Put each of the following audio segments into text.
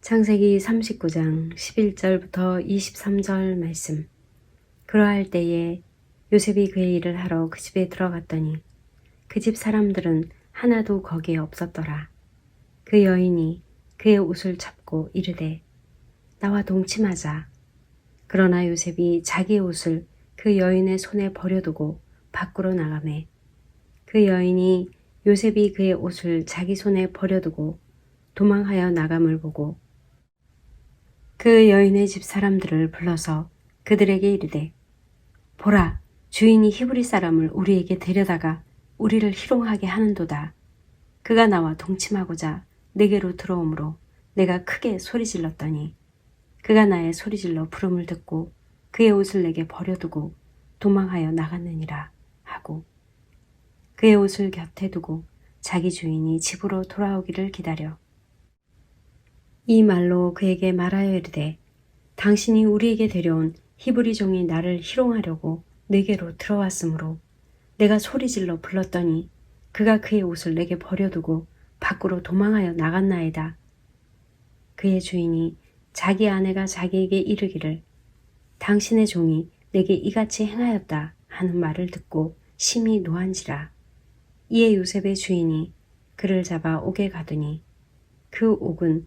창세기 39장 11절부터 23절 말씀. 그러할 때에 요셉이 그의 일을 하러 그 집에 들어갔더니 그 집 사람들은 하나도 거기에 없었더라. 그 여인이 그의 옷을 잡고 이르되 나와 동침하자. 그러나 요셉이 자기의 옷을 그 여인의 손에 버려두고 밖으로 나가매 그 여인이 요셉이 그의 옷을 자기 손에 버려두고 도망하여 나감을 보고 그 여인의 집 사람들을 불러서 그들에게 이르되 보라 주인이 히브리 사람을 우리에게 데려다가 우리를 희롱하게 하는도다. 그가 나와 동침하고자 내게로 들어오므로 내가 크게 소리질렀더니 그가 나의 소리질러 부름을 듣고 그의 옷을 내게 버려두고 도망하여 나갔느니라 하고 그의 옷을 곁에 두고 자기 주인이 집으로 돌아오기를 기다려 이 말로 그에게 말하여 이르되 당신이 우리에게 데려온 히브리 종이 나를 희롱하려고 내게로 들어왔으므로 내가 소리질러 불렀더니 그가 그의 옷을 내게 버려두고 밖으로 도망하여 나갔나이다. 그의 주인이 자기 아내가 자기에게 이르기를 당신의 종이 내게 이같이 행하였다 하는 말을 듣고 심히 노한지라. 이에 요셉의 주인이 그를 잡아 옥에 가두니 그 옥은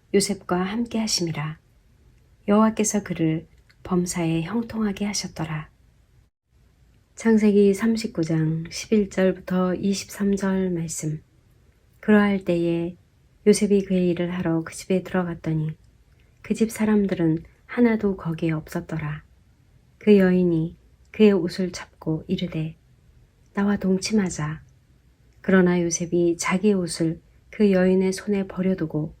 요셉과 함께 하심이라 여호와께서 그를 범사에 형통하게 하셨더라. 창세기 39장 11절부터 23절 말씀. 그러할 때에 요셉이 그의 일을 하러 그 집에 들어갔더니 그 집 사람들은 하나도 거기에 없었더라. 그 여인이 그의 옷을 잡고 이르되 나와 동침하자. 그러나 요셉이 자기의 옷을 그 여인의 손에 버려두고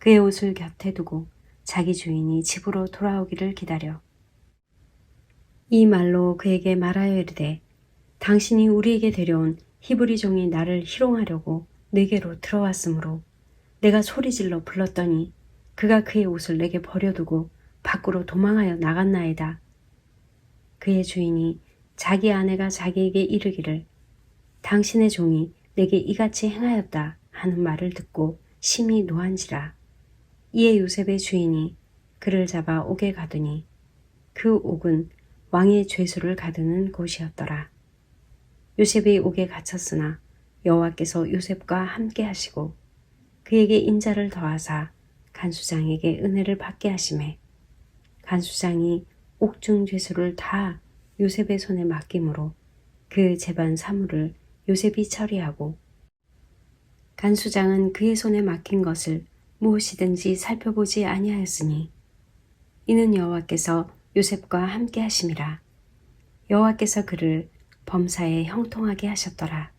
그의 옷을 곁에 두고 자기 주인이 집으로 돌아오기를 기다려 이 말로 그에게 말하여 이르되 당신이 우리에게 데려온 히브리 종이 나를 희롱하려고 내게로 들어왔으므로 내가 소리질러 불렀더니 그가 그의 옷을 내게 버려두고 밖으로 도망하여 나갔나이다. 그의 주인이 자기 아내가 자기에게 이르기를 당신의 종이 내게 이같이 행하였다 하는 말을 듣고 심히 노한지라. 이에 요셉의 주인이 그를 잡아 옥에 가두니 그 옥은 왕의 죄수를 가두는 곳이었더라. 요셉이 옥에 갇혔으나 여호와께서 요셉과 함께 하시고 그에게 인자를 더하사 간수장에게 은혜를 받게 하심에 간수장이 옥중 죄수를 다 요셉의 손에 맡김으로 그 재반 사물을 요셉이 처리하고 간수장은 그의 손에 맡긴 것을 무엇이든지 살펴보지 아니하였으니 이는 여호와께서 요셉과 함께 하심이라 여호와께서 그를 범사에 형통하게 하셨더라.